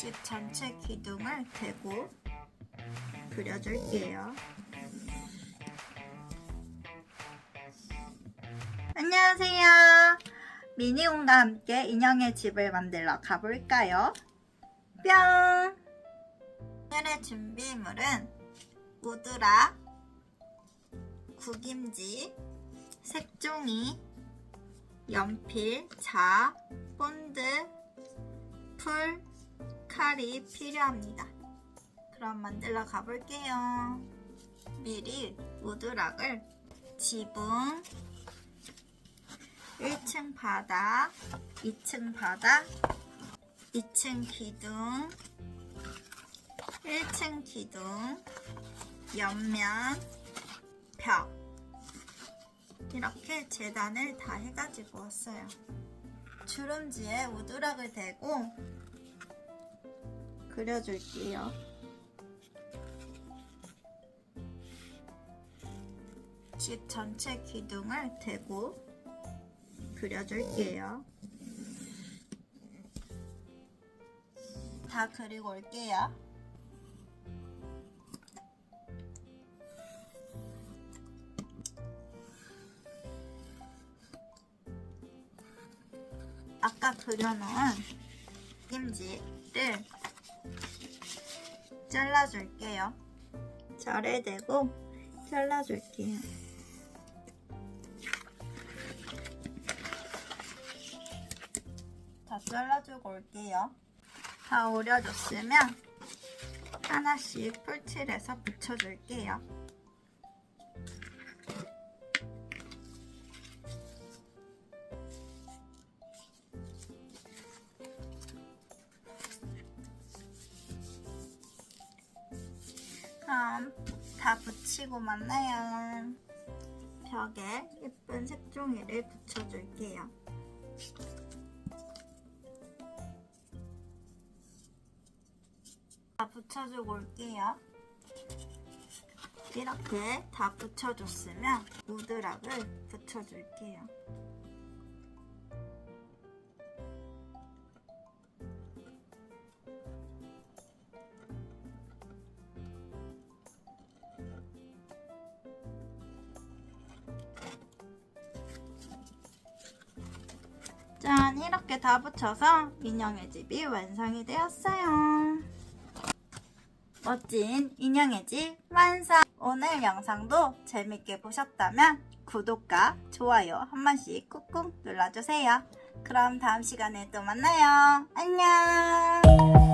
집 전체 기둥을 대고 그려줄게요. 안녕하세요. 미니온과 함께 인형의 집을 만들러 가볼까요? 뿅! 오늘의 준비물은 우드라, 구김지, 색종이, 연필, 자, 본드, 풀, 칼이 필요합니다. 그럼 만들러 가볼게요. 미리 우드락을 지붕, 1층 바닥, 2층 바닥, 2층 기둥, 1층 기둥, 옆면, 벽 이렇게 재단을 다 해가지고 왔어요. 주름지에 우드락을 대고 그려줄게요. 집 전체 기둥을 대고 그려줄게요. 다 그리고 올게요. 아까 그려놓은 김지를 잘라줄게요. 절에 대고 잘라줄게요. 다 잘라주고 올게요. 다 오려줬으면 하나씩 풀칠해서 붙여줄게요. 그럼 다 붙이고 만나요. 벽에 예쁜 색종이를 붙여줄게요. 다 붙여주고 올게요. 이렇게 다 붙여줬으면 우드락을 붙여줄게요. 짠! 이렇게 다 붙여서 인형의 집이 완성이 되었어요. 멋진 인형의 집 완성! 오늘 영상도 재밌게 보셨다면 구독과 좋아요 한 번씩 꾹꾹 눌러주세요. 그럼 다음 시간에 또 만나요. 안녕!